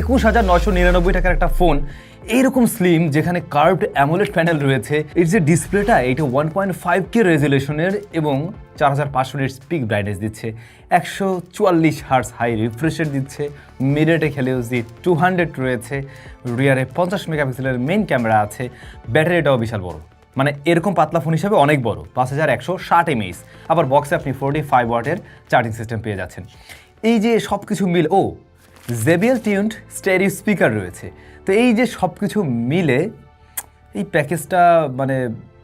একুশ হাজার নয়শো নিরানব্বই টাকার একটা ফোন। এইরকম স্লিম যেখানে কার্ভড অ্যামোলেড প্যানেল রয়েছে। এর যে ডিসপ্লেটা এটা ওয়ান পয়েন্ট ফাইভ কে রেজুলেশনের এবং চার হাজার পাঁচশো নিট স্পিক ব্রাইটনেস দিচ্ছে। একশো চুয়াল্লিশ হার্স হাই রিফ্রেশের দিচ্ছে। মিডেটে খেলেও জি টু হান্ড্রেড রয়েছে। রিয়ারে পঞ্চাশ মেগাপিক্সেলের মেইন ক্যামেরা আছে। ব্যাটারিটাও বিশাল বড়। মানে এরকম পাতলা ফোন হিসাবে অনেক বড়। পাঁচ হাজার একশো ষাট এমএইচ আবার বক্সে আপনি ফোরটি ফাইভ ওয়াটের চার্জিং সিস্টেম পেয়ে যাচ্ছেন। এই যে সব কিছু মিল ও জেবিএল টিউন্ড স্টেরিও স্পিকার রয়েছে। তো এই যে সব কিছু মিলে, এই প্যাকেজটা মানে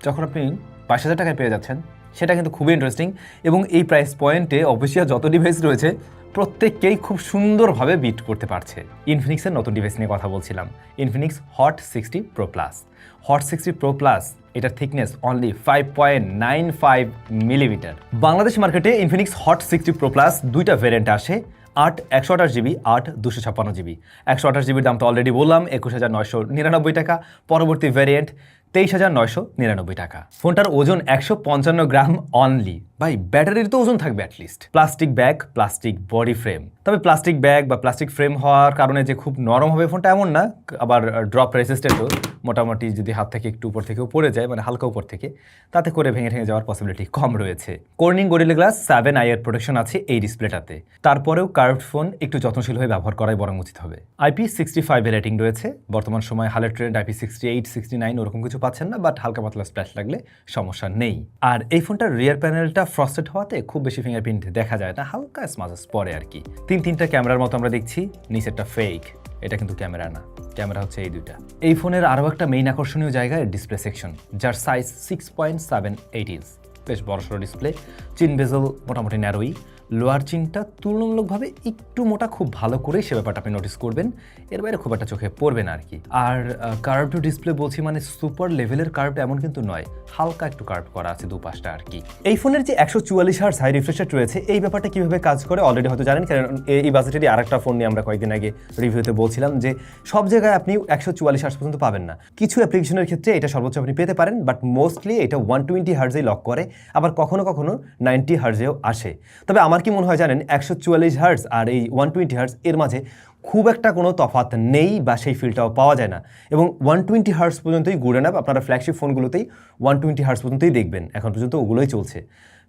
যখন আপনি বাইশ হাজার টাকায় পেয়ে যাচ্ছেন, সেটা কিন্তু খুবই ইন্টারেস্টিং এবং এই প্রাইস পয়েন্টে অফিসিয়াল যত ডিভাইস রয়েছে, প্রত্যেককেই খুব সুন্দরভাবে বিট করতে পারছে। ইনফিনিক্সের নতুন ডিভাইস নিয়ে কথা বলছিলাম। Infinix Hot sixty Pro Plus Hot sixty Pro Plus এটার thickness only five point nine five millimetre Bangladesh মার্কেটে Infinix Hot sixty Pro Plus দুইটা ভ্যারিয়েন্ট আসে। আট, একশো আঠাশ জিবি, আট, দুশো ছাপ্পান্ন জিবি। একশো আঠাশ জিবির দাম তো অলরেডি বললাম, একুশ হাজার নয়শো নিরানব্বই টাকা। পরবর্তী ভ্যারিয়েন্ট তেইশ হাজার নয়শো নিরানব্বই টাকা। ফোনটার ওজন একশো পঞ্চান্ন গ্রাম অনলি ভাই, ব্যাটারির তো ওজন থাকবে at least plastic bag plastic body frame তবে প্লাস্টিক ব্যাগ বা প্লাস্টিক ফ্রেম হওয়ার কারণে যে খুব নরম হবে ফোনটা এমন না, আবার ড্রপ রেসিস্টেন্টও মোটামুটি যদি হাত থেকে একটু উপর থেকেও পড়ে যায় মানে হালকা উপর থেকে, তাতে করে ভেঙে ভেঙে যাওয়ার পসিবিলিটি কম রয়েছে। কর্নিং গরিলা গ্লাস সেভেন আইয়ের প্রোটেকশন আছে এই ডিসপ্লেটাতে তারপরেও কার্ভড ফোন একটু যত্নশীল হয়ে ব্যবহার করাই বরং উচিত হবে। আইপি সিক্সটি ফাইভের রেটিং রয়েছে। বর্তমান সময় হালের trend IP sixty eight sixty nine ওরকম কিছু পাচ্ছেন না বাট হালকা পাতলা স্প্ল্যাশ লাগলে সমস্যা নেই। আর এই ফোনটার রিয়ার প্যানেলটা ফ্রস্টেড হওয়াতে খুব বেশি ফিঙ্গারপ্রিন্ট দেখা যায় না, হালকা স্মাজাস পরে আর কি। তিন তিনটা ক্যামেরার মতো আমরা দেখছি, নিচেরটা ফেক এটা কিন্তু ক্যামেরা না, ক্যামেরা হচ্ছে এই দুইটা। এই ফোনের আরও একটা মেইন আকর্ষণীয় জায়গায় ডিসপ্লে সেকশন যার size six point seven eight inch বেশ বড়সড় ডিসপ্লে চিন বেজল মোটামুটি ন্যারোই লোয়ার চিনটা তুলনামূলকভাবে একটু মোটা, খুব ভালো করেই সে ব্যাপারটা আপনি নোটিস করবেন। এর বাইরে খুব একটা চোখে পড়বে না আর কি আর কার্ভ টু ডিসপ্লে বলছি মানে সুপার লেভেলের কার্ভ এমন কিন্তু নয়, হালকা একটু কার্ভ করা আছে দুপাশটা আর কি এই ফোনের যে একশো চুয়াল্লিশ হার্স হাই রিফ্রেশ রয়েছে, এই ব্যাপারটা কীভাবে কাজ করে অলরেডি হয়তো জানেন, কারণ এই- এই বাজেটেরই আরেকটা ফোন নিয়ে আমরা কয়েকদিন আগে রিভিউতে বলছিলাম যে সব জায়গায় আপনি একশো চুয়াল্লিশ হার্স পর্যন্ত পাবেন না। কিছু অ্যাপ্লিকেশনের ক্ষেত্রে এটা সর্বোচ্চ আপনি পেতে পারেন বাট মোস্টলি এটা ওয়ান টোয়েন্টি হার্জেই লক করে, আবার কখনো কখনো নাইনটি হার্জেও আসে। তবে আমার কি মনে হয় জানেন, একশো চুয়াল্লিশ হার্স আর এই ওয়ান টোয়েন্টি হার্স এর মাঝে খুব একটা কোনো তফাৎ নেই বা সেই ফিলটাও পাওয়া যায় না। এবং ওয়ান টোয়েন্টি হার্স পর্যন্তই গুড়ে নেব আপনারা ফ্ল্যাগশিপ ফোনগুলোতেই ওয়ান টোয়েন্টি হার্স পর্যন্তই দেখবেন, এখন পর্যন্ত ওগুলোই চলছে।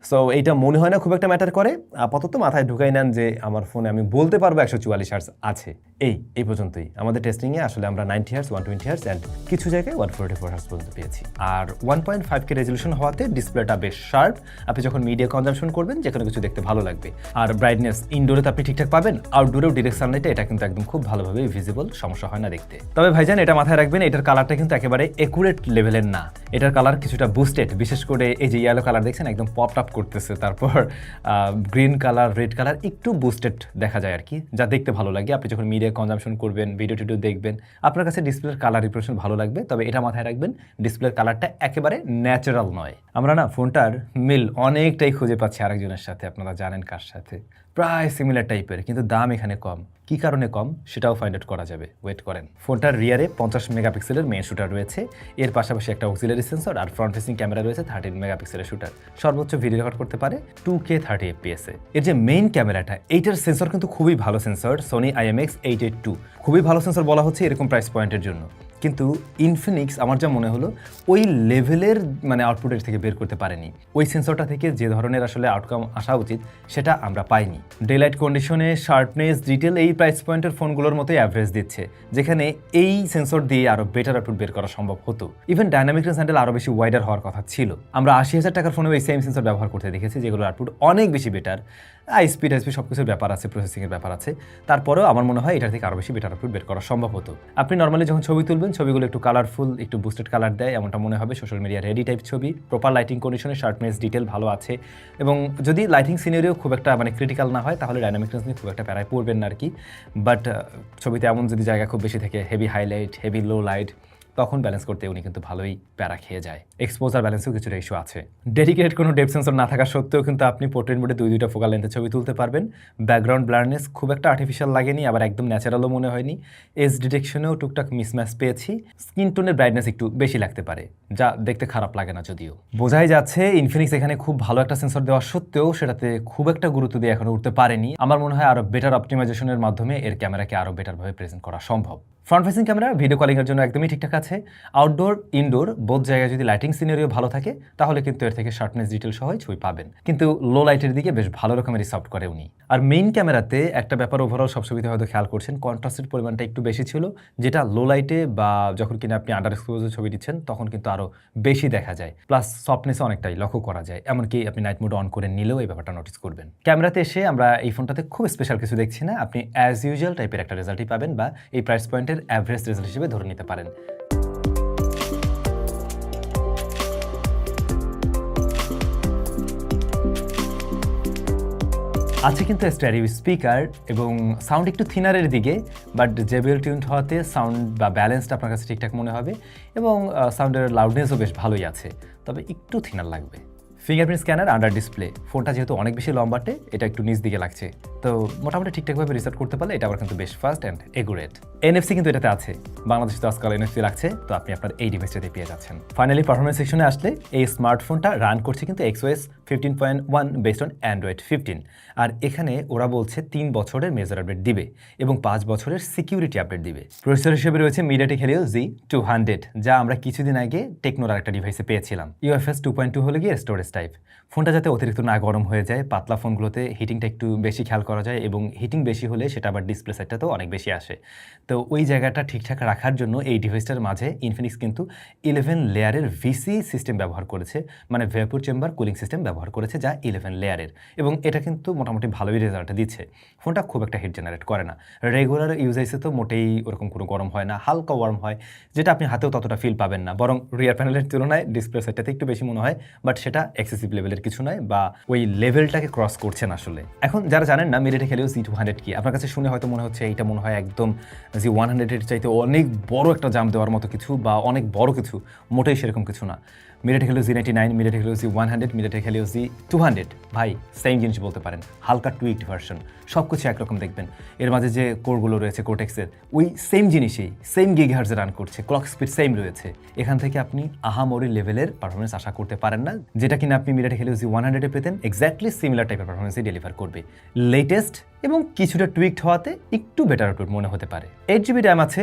সো এইটা মনে হয় না খুব একটা ম্যাটার করে। আপাতত মাথায় ঢুকাই নেন যে আমার ফোনে আমি বলতে পারব একশো চুয়াল্লিশ হার্স আছে। এই এই পর্যন্তই। আমাদের টেস্টিংয়ে আসলে আমরা ninety hertz one twenty hertz and কিছু জায়গায় ওয়ান ফোর্টি ফোর হার্স পর্যন্ত পেয়েছি। আর one point five K resolution হওয়াতে ডিসপ্লেটা বেশ শার্প আপনি যখন মিডিয়া কনজামশন করবেন যে কোনো কিছু দেখতে ভালো লাগবে। আর ব্রাইটনেস ইনডোরে তো আপনি ঠিকঠাক পাবেন আউটডোরেও ডিরেক্ট সানলাইটে এটা কিন্তু একদম খুব ভালোভাবে ভিজিবল সমস্যা হয় না দেখতে। তবে ভাইজান, এটা মাথায় রাখবেন, এটার কালারটা কিন্তু একেবারে একুরেট লেভেলের না। এটার কালার কিছুটা বুস্টেড বিশেষ করে এই যে ইয়েলো কালার দেখছেন, একদম পপ আপ করতেছে। তারপর গ্রিন কালার রেড কালার একটু বুস্টেড দেখা যায় আর কি যা দেখতে ভালো লাগে। আপনি যখন মিডিয়া কনজামশন করবেন ভিডিও টিডিও দেখবেন। আপনার কাছে ডিসপ্লের কালার রিপ্রেশন ভালো লাগবে, তবে এটা মাথায় রাখবেন ডিসপ্লের কালারটা একেবারে ন্যাচারাল নয়। আমরা না ফোনটার মিল অনেকটাই খুঁজে পাচ্ছি আরেকজনের সাথে, আপনারা জানেন কার সাথে। প্রায় সিমিলার টাইপের কিন্তু দাম এখানে কম। কি কারণে কম? সেটাও ফাইন্ড আউট করা যাবে। ওয়েট করেন। ফোনটার রিয়ারে পঞ্চাশ মেগাপিক্সেলের মেন শুটার রয়েছে। এর পাশাপাশি একটা অক্সিলারি সেন্সর আর ফ্রন্ট ফেসিং ক্যামেরা রয়েছে থার্টিন মেগাপিক্সেলের শুটার সর্বোচ্চ ভিডিও রেকর্ড করতে পারে টু কে থার্টি এফপিএস এ। এর যে মেইন ক্যামেরাটা এইটার সেন্সর কিন্তু খুবই ভালো sensor Sony IMX eight eight two খুবই ভালো সেন্সর বলা হচ্ছে এরকম প্রাইস পয়েন্টের জন্য। কিন্তু ইনফিনিক্স আমার যা মনে হলো, ওই লেভেলের মানে আউটপুটের থেকে বের করতে পারেনি। ওই সেন্সরটা থেকে যে ধরনের আসলে আউটকাম আসা উচিত, সেটা আমরা পাইনি। ডেলাইট কন্ডিশনে শার্পনেস ডিটেল এই প্রাইস পয়েন্টের ফোনগুলোর মতোই অ্যাভারেজ দিচ্ছে, যেখানে এই সেন্সর দিয়ে আরও বেটার আউটপুট বের করা সম্ভব হতো। ইভেন ডাইনামিক রেঞ্জ হ্যান্ডেল আরও বেশি ওয়াইডার হওয়ার কথা ছিল। আমরা আশি হাজার টাকার ফোনেও এই সেম সেন্সর ব্যবহার করতে দেখেছি, যেগুলোর আউটপুট অনেক বেশি বেটার আই স্পিড আইসপি সব কিছুর ব্যাপার আছে প্রসেসিংয়ের ব্যাপার আছে। তারপরেও আমার মনে হয় এটা থেকে আরও বেশি বেটার আউটপুট বের করা সম্ভব হতো। আপনি নর্মালি যখন ছবি তুলবেন ছবিগুলো একটু কালারফুল একটু বুস্টেড কালার দেয়, এমনটা মনে হবে। সোশ্যাল মিডিয়া রেডি টাইপ ছবি প্রপার লাইটিং কন্ডিশনে শার্পনেস ডিটেল ভালো আছে। এবং যদি লাইটিং সিনারিও খুব একটা মানে ক্রিটিক্যাল না হয়, তাহলে ডাইনামিক রেঞ্জ নিয়ে খুব একটা প্যারায় পড়বেন না আর কি বাট ছবিতে এমন যদি জায়গা খুব বেশি থাকে heavy highlight heavy low light তখন ব্যালেন্স করতে উনি কিন্তু ভালোই প্যারা খেয়ে যায়। এক্সপোজার ব্যালেন্সেও কিছুটা ইস্যু আছে। ডেডিকেটেড কোনো ডেপ সেন্সর না থাকা সত্ত্বেও কিন্তু আপনি পোর্ট্রেট মোডে দুই, দুইটা ফোকাল লেন্থের ছবি তুলতে পারবেন। ব্যাকগ্রাউন্ড ব্লারনেস খুব একটা আর্টিফিশিয়াল লাগেনি, আবার একদম ন্যাচারালও মনে হয়নি। এজ ডিটেকশনেও টুকটাক মিসম্যাচ পেয়েছি। স্কিন টোনের ব্রাইটনেস একটু বেশি লাগতে পারে, যা দেখতে খারাপ লাগে না যদিও। বোঝাই যাচ্ছে ইনফিনিক্স এখানে খুব ভালো একটা সেন্সর দেওয়া সত্ত্বেও সেটাতে খুব একটা গুরুত্ব দিয়ে এখনও উঠতে পারেনি। আমার মনে হয় আরও বেটার অপটিমাইজেশনের মাধ্যমে এর ক্যামেরাকে আরও বেটারভাবে প্রেজেন্ট করা সম্ভব। ফ্রন্ট ফেসিং ক্যামেরা ভিডিও কলিংয়ের জন্য একদমই ঠিকঠাক আছে। আউটডোর ইনডোর বোধ জায়গায় যদি লাইটিং সিনারিও ভালো থাকে, তাহলে কিন্তু এর থেকে শার্পনেস ডিটেল সহই ছবি পাবেন। কিন্তু লো লাইটের দিকে বেশ ভালো রকমের সফট করে উনি। আর মেইন ক্যামেরাতে একটা ব্যাপার ওভারঅল সব ছবিতে হয়তো খেয়াল করছেন কন্ট্রাস্টের পরিমাণটা একটু বেশি ছিল, যেটা লো লাইটে বা যখন কিনা আপনি আন্ডার এক্সপোজার ছবি দিচ্ছেন, তখন কিন্তু আরও বেশি দেখা যায়। প্লাস সফটনেসও অনেকটাই লক্ষ্য করা যায়। এমনকি আপনি নাইট মোড অন করে নিলেও এই ব্যাপারটা নোটিস করবেন। ক্যামেরাতে এসে আমরা এই ফোনটাতে খুব স্পেশাল কিছু দেখছি না। আপনি অ্যাজ ইউজুয়াল টাইপের একটা রেজাল্টই পাবেন বা এই প্রাইস পয়েন্টের অ্যাভারেজ রেজাল্ট হিসেবে ধরে নিতে পারেন। আছে কিন্তু স্ট্যারিও স্পিকার এবং সাউন্ড একটু থিনারের দিকে বাট জেবিএল টিউন হওয়াতে সাউন্ড বা ব্যালেন্সটা আপনার কাছে ঠিকঠাক মনে হবে এবং সাউন্ডের লাউডনেসও বেশ ভালোই আছে, তবে একটু থিনার লাগবে। ফিঙ্গারপ্রিন্ট স্ক্যানার আন্ডার ডিসপ্লে ফোনটা যেহেতু অনেক বেশি লম্বাটে এটা একটু নিচ দিকে লাগছে। তো মোটামুটি ঠিকঠাকভাবে রিসার্ট করতে পারলে এটা আবার কিন্তু বেশ ফাস্ট অ্যান্ড এগুরেট এনএফসি কিন্তু এটাতে আছে। বাংলাদেশে তো আজকাল এনএফসি লাগছে, তো আপনি আপনার এই ডিভাইসটাতে পেয়ে যাচ্ছেন। ফাইনালি পারফরমেন্স সেকশনে আসলে এই স্মার্টফোনটা রান করছে কিন্তু XOS fifteen point one based on Android fifteen আর এখানে ওরা বলছে তিন বছরের মেজর আপডেট দিবে এবং পাঁচ বছরের সিকিউরিটি আপডেট দিবে। প্রসেসর হিসেবে রয়েছে MediaTek Helio G two hundred যা আমরা কিছুদিন আগে টেকনোর একটা ডিভাইসে পেয়েছিলাম। ইউএফএস টু পয়েন্ট টু হলে গিয়ে স্টোরেজ টাইপ ফোনটা যাতে অতিরিক্ত না গরম হয়ে যায়, পাতলা ফোনগুলোতে হিটিংটা একটু বেশি খেয়াল করা যায় এবং হিটিং বেশি হলে সেটা আবার ডিসপ্লে সাইডটাতেও অনেক বেশি আসে। তো ওই জায়গাটা ঠিকঠাক রাখার জন্য এই ডিভাইসটার মাঝে ইনফিনিক্স কিন্তু ইলেভেন লেয়ারের ভিসি সিস্টেম ব্যবহার করেছে মানে ভেপুর চেম্বার কুলিং সিস্টেম ব্যবহার করেছে যা ইলেভেন লেয়ারের এবং এটা কিন্তু মোটামুটি ভালোই রেজাল্ট দিচ্ছে। ফোনটা খুব একটা হিট জেনারেট করে না। রেগুলার ইউজাইসে তো মোটেই ওরকম কোনো গরম হয় না, হালকা ওয়ার্ম হয়, যেটা আপনি হাতেও ততটা ফিল পাবেন না। বরং রিয়ার প্যানেলের তুলনায় ডিসপ্লে সাইডটাতে একটু বেশি মনে হয় বাট সেটা এক্সেসিভ লেভেলের কিছু নয় বা ওই লেভেলটাকে ক্রস করছেন আসলে। এখন যারা জানেন না মেরিটে খেলেও জি টু হান্ড্রেড কি? আপনার কাছে শুনে হয়তো মনে হচ্ছে এইটা মনে হয় একদম জি ওয়ান হান্ড্রেডের চাইতে অনেক বড় একটা জাম দেওয়ার মতো কিছু বা অনেক বড় কিছু। মোটেই সেরকম কিছু না। মিরেট হেলিও জি নাইনটি নাইন মিরেট হেলিও জি ওয়ান হান্ড্রেড মিরেট হেলিও জি টু হান্ড্রেড ভাই সেম জিনিস বলতে পারেন, হালকা টুইকড ভার্সন সব কিছু একরকম দেখবেন। এর মাঝে যে কোরগুলো রয়েছে কোটেক্সের ওই সেম জিনিসই সেম গিগ হার্জে রান করছে ক্লক স্পিড সেম রয়েছে। এখান থেকে আপনি আহামরি লেভেলের পারফরমেন্স আশা করতে পারেন না, যেটা কিনা আপনি মিরেট হেলিও জি ওয়ান হান্ড্রেডে পেতেন এক্স্যাক্টলি সিমিলার টাইপের পারফরমেন্সই ডেলিভার করবে। লেটেস্ট এবং কিছুটা টুইকড হওয়াতে একটু বেটার আউটপুট মনে হতে পারে। এইট জিবি র্যাম আছে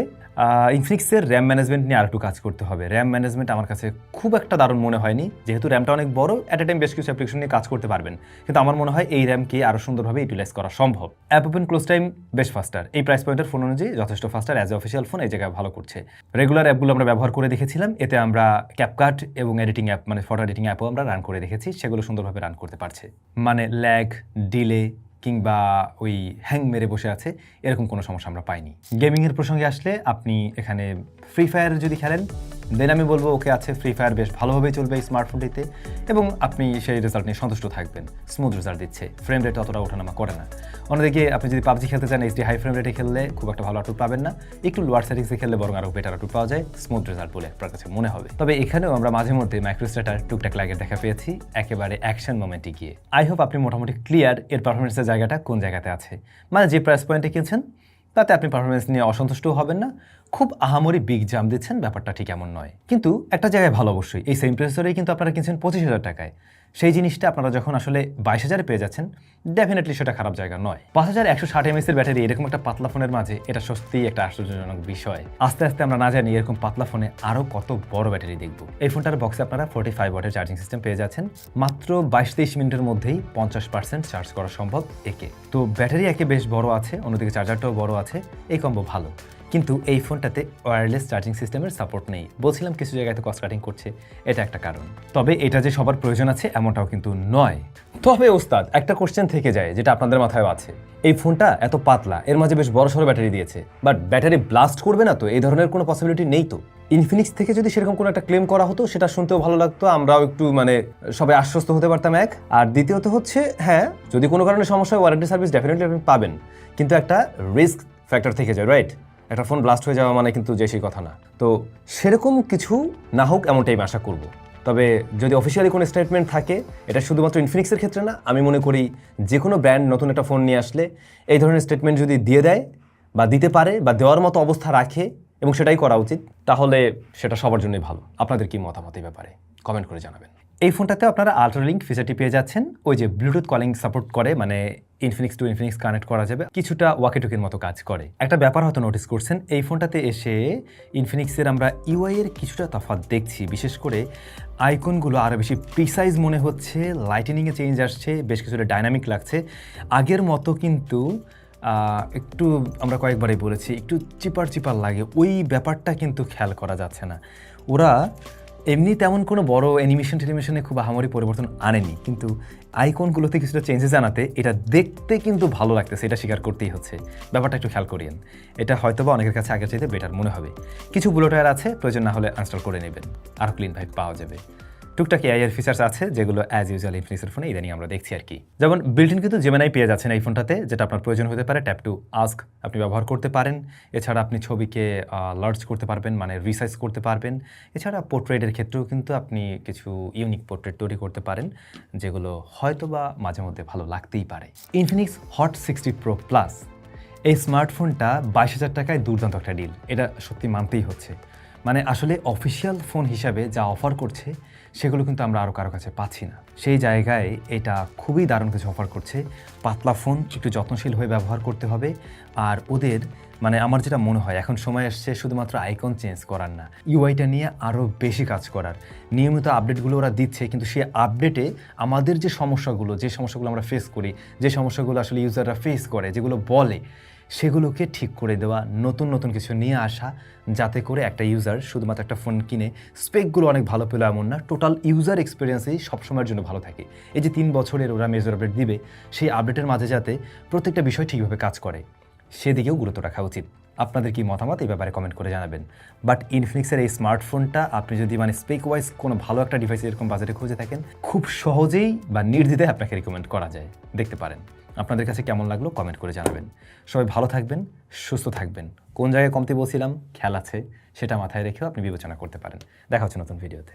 ইনফিনিক্সের র্যাম ম্যানেজমেন্ট নিয়ে আরেকটু কাজ করতে হবে। র্যাম ম্যানেজমেন্ট আমার কাছে খুব একটা দারুণ মনে হয়নি। যেহেতু র্যামটা অনেক বড় অ্যাট এ টাইম বেশ কিছু অ্যাপ্লিকেশন নিয়ে কাজ করতে পারবেন। কিন্তু আমার মনে হয় এই র্যামকে আরও সুন্দরভাবে ইউটিলাইজ করা সম্ভব। অ্যাপ ওপেন ক্লোজ টাইম বেশ ফাস্টার এই প্রাইস পয়েন্টের ফোন অনুযায়ী যথেষ্ট faster as a official phone এই জায়গায় ভালো করছে। রেগুলার অ্যাপগুলো আমরা ব্যবহার করে দেখেছিলাম। এতে আমরা ক্যাপকাট এবং এডিটিং অ্যাপ মানে ফটো এডিটিং অ্যাপও আমরা রান করে দেখেছি। সেগুলো সুন্দরভাবে রান করতে পারছে। মানে ল্যাগ ডিলে কিংবা ওই হ্যাং মেরে বসে আছে, এরকম কোনো সমস্যা আমরা পাইনি। গেমিংয়ের প্রসঙ্গে আসলে আপনি এখানে ফ্রি ফায়ার যদি খেলেন দেন আমি বলব ওকে আছে ফ্রি ফায়ার বেশ ভালোভাবেই চলবে এই স্মার্টফোনটিতে এবং আপনি সেই রেজাল্ট নিয়ে সন্তুষ্ট থাকবেন। স্মুথ রেজাল্ট দিচ্ছে। ফ্রেম রেট অতটা ওঠানামা করে না। অন্যদিকে আপনি যদি পাবজি খেলতে চান এইচডি হাই ফ্রেম রেটে খেললে খুব একটা ভালো আউটপুট পাবেন না। একটু লোয়ার সেটিংসে খেললে বরং আরও বেটার আউটপুট পাওয়া যায়। স্মুথ রেজাল্ট বলে আপনার কাছে মনে হবে। তবে এখানেও আমরা মাঝে মধ্যে মাইক্রোস্টাটার টুকটাক লাগের দেখা পেয়েছি। একেবারে অ্যাকশন মোমেন্টে গিয়ে। আই হোপ আপনি মোটামুটি ক্লিয়ার এর পারফরমেন্সের জায়গাটা কোন জায়গাতে আছে? মানে যে প্রাইস পয়েন্টে কিনছেন তাতে আপনি পারফরমেন্স নিয়ে অসন্তুষ্টও হবেন না। খুব আহামরি বিগ জাম দিচ্ছেন, ব্যাপারটা ঠিক এমন নয়। কিন্তু একটা জায়গায় ভালো অবশ্যই, এই সেম প্রসেসরেই কিন্তু আপনারা কিনছেন পঁচিশ হাজার টাকায়। সেই জিনিসটা আপনারা যখন আসলে বাইশ হাজারে পেয়ে যাচ্ছেন ডেফিনেটলি সেটা খারাপ জায়গা নয়। পাঁচ হাজার একশো ষাট এমএসের ব্যাটারি এরকম একটা পাতলা ফোনের মাঝে, এটা সত্যিই একটা আশ্চর্যজনক বিষয়। আস্তে আস্তে আমরা না জানি এরকম পাতলা ফোনে আরও কত বড় ব্যাটারি দেখব। এই ফোনটার বক্সে আপনারা ফোর্টি ফাইভ ওয়াটের চার্জিং সিস্টেম পেয়ে যাচ্ছেন। মাত্র বাইশ তেইশ মিনিটের মধ্যেই পঞ্চাশ পার্সেন্ট চার্জ করা সম্ভব একে। তো ব্যাটারি একে বেশ বড় আছে, অন্যদিকে চার্জারটাও বড় আছে, এই কম্বো ভালো। কিন্তু এই ফোনটাতে ওয়্যারলেস চার্জিং সিস্টেমের সাপোর্ট নেই। বলছিলাম কিছু জায়গাতে কস্ট কাটিং করছে, এটা একটা কারণ। তবে এটা যে সবার প্রয়োজন আছে, এমনটাও কিন্তু নয়। তবে ওস্তাদ, একটা কোশ্চেন থেকে যায়, যেটা আপনাদের মাথায় আছে। এই ফোনটা এত পাতলা, এর মাঝে বেশ বড় সড়ো ব্যাটারি দিয়েছে। বাট ব্যাটারি ব্লাস্ট করবে না তো? এই ধরনের কোনো পসিবিলিটি নেই তো? ইনফিনিক্স থেকে যদি সেরকম কোনো একটা ক্লেম করা হতো, সেটা শুনতেও ভালো লাগতো, আমরাও একটু মানে সবাই আশ্বস্ত হতে পারতাম, এক। আর দ্বিতীয়ত হচ্ছে হ্যাঁ যদি কোনো কারণে সমস্যা হয় ওয়ারেন্টি সার্ভিস ডেফিনেটলি আপনি পাবেন। কিন্তু একটা রিস্ক ফ্যাক্টর থেকে যায় রাইট একটা ফোন ব্লাস্ট হয়ে যাওয়া মানে কিন্তু যে সেই কথা না। তো সেরকম কিছু না হোক এমনটাই আমি আশা করব। তবে যদি অফিসিয়ালি কোনো স্টেটমেন্ট থাকে, এটা শুধুমাত্র ইনফিনিক্সের ক্ষেত্রে না, আমি মনে করি যে কোনো ব্র্যান্ড নতুন একটা ফোন নিয়ে আসলে এই ধরনের স্টেটমেন্ট যদি দিয়ে দেয় বা দিতে পারে বা দেওয়ার মতো অবস্থা রাখে এবং সেটাই করা উচিত, তাহলে সেটা সবার জন্যই ভালো। আপনাদের কি মতামত এই ব্যাপারে? কমেন্ট করে জানাবেন। এই ফোনটাতে আপনারা আল্ট্রালিঙ্ক ফিচারটি পেয়ে যাচ্ছেন। ওই যে ব্লুটুথ কলিং সাপোর্ট করে মানে ইনফিনিক্স টু ইনফিনিক্স কানেক্ট করা যাবে। কিছুটা ওয়াকিটুকির মতো কাজ করে। একটা ব্যাপার হয়তো নোটিস করছেন, এই ফোনটাতে এসে ইনফিনিক্সের আমরা ইউআই এর কিছুটা তফাৎ দেখছি। বিশেষ করে আইকনগুলো আরও বেশি প্রিসাইজ মনে হচ্ছে লাইটেনিংয়ে চেঞ্জ আসছে, বেশ কিছুটা ডাইনামিক লাগছে। আগের মতো কিন্তু একটু আমরা কয়েকবারই বলেছি, একটু চিপার চিপার লাগে। ওই ব্যাপারটা কিন্তু খেয়াল করা যাচ্ছে না। ওরা এমনি তেমন কোনো বড় অ্যানিমেশন টেলিমেশনে খুব আহামরি পরিবর্তন আনেনি, কিন্তু আইকনগুলোতে কিছুটা চেঞ্জেস আনাতে এটা দেখতে কিন্তু ভালো লাগতেছে, এটা স্বীকার করতেই হচ্ছে। ব্যাপারটা একটু খেয়াল করিয়েন। এটা হয়তো বা অনেকের কাছে আগের চাইতে বেটার মনে হবে। কিছু বুলোটায়ার আছে, প্রয়োজন না হলে আনস্টল করে নেবেন। আরও ক্লিন ভাইব পাওয়া যাবে। টুকটাক এআই এর ফিচার্স আছে যেগুলো অ্যাজ ইউজুয়াল ইনফিনিক্সের ফোনে ইদানিং আমরা দেখছি আর কি। যেমন বিল্টিন কিন্তু জেমেনাই পেয়ে যাচ্ছেন এই ফোনটাতে যেটা আপনার প্রয়োজন হতে পারে ট্যাপ টু আস্ক আপনি ব্যবহার করতে পারেন। এছাড়া আপনি ছবিকে লার্জ করতে পারবেন মানে রিসাইজ করতে পারবেন। এছাড়া পোর্ট্রেটের ক্ষেত্রেও কিন্তু আপনি কিছু ইউনিক পোর্ট্রেট তৈরি করতে পারেন, যেগুলো হয়তো বা মাঝে মধ্যে ভালো লাগতেই পারে। Infinix Hot sixty Pro plus এই স্মার্টফোনটা বাইশ হাজার টাকায় দুর্দান্ত একটা ডিল এটা সত্যি মানতেই হচ্ছে। মানে আসলে অফিসিয়াল ফোন হিসাবে যা অফার করছে, সেগুলো কিন্তু আমরা আরও কারও কাছে পাচ্ছি না। সেই জায়গায় এটা খুবই দারুণ কিছু অফার করছে। পাতলা ফোন একটু যত্নশীল হয়ে ব্যবহার করতে হবে। আর ওদের মানে আমার যেটা মনে হয়, এখন সময় এসছে শুধুমাত্র আইকন চেঞ্জ করার না। ইউআইটা নিয়ে আরও বেশি কাজ করার। নিয়মিত আপডেটগুলো ওরা দিচ্ছে, কিন্তু সেই আপডেটে আমাদের যে সমস্যাগুলো যে সমস্যাগুলো আমরা ফেস করি, যে সমস্যাগুলো আসলে ইউজাররা ফেস করে, যেগুলো বলে সেগুলোকে ঠিক করে দেওয়া, নতুন নতুন কিছু নিয়ে আসা, যাতে করে একটা ইউজার শুধুমাত্র একটা ফোন কিনে স্পেকগুলো অনেক ভালো পেল এমন না টোটাল ইউজার এক্সপিরিয়েন্সেই সবসময়ের জন্য ভালো থাকে। এই যে তিন বছরের ওরা মেজর আপডেট দিবে, সেই আপডেটের মাঝে যাতে প্রত্যেকটা বিষয় ঠিকভাবে কাজ করে। সেদিকেও গুরুত্ব রাখা উচিত। আপনাদের কি মতামত এই ব্যাপারে কমেন্ট করে জানাবেন। বাট ইনফিনিক্সের এই স্মার্টফোনটা আপনি যদি মানে স্পেক ওয়াইজ কোনো ভালো একটা ডিভাইস এরকম বাজারে খুঁজে থাকেন, খুব সহজেই বা নির্দ্বিধায় আপনাকে রিকমেন্ড করা যায়। দেখতে পারেন। আপনাদের কাছে কেমন লাগল কমেন্ট করে জানাবেন। সবাই ভালো থাকবেন, সুস্থ থাকবেন। কোন জায়গায় কমতি বলছিলাম? খেয়াল আছে, সেটা মাথায় রেখেও আপনি বিবেচনা করতে পারেন। দেখা হচ্ছে নতুন ভিডিওতে।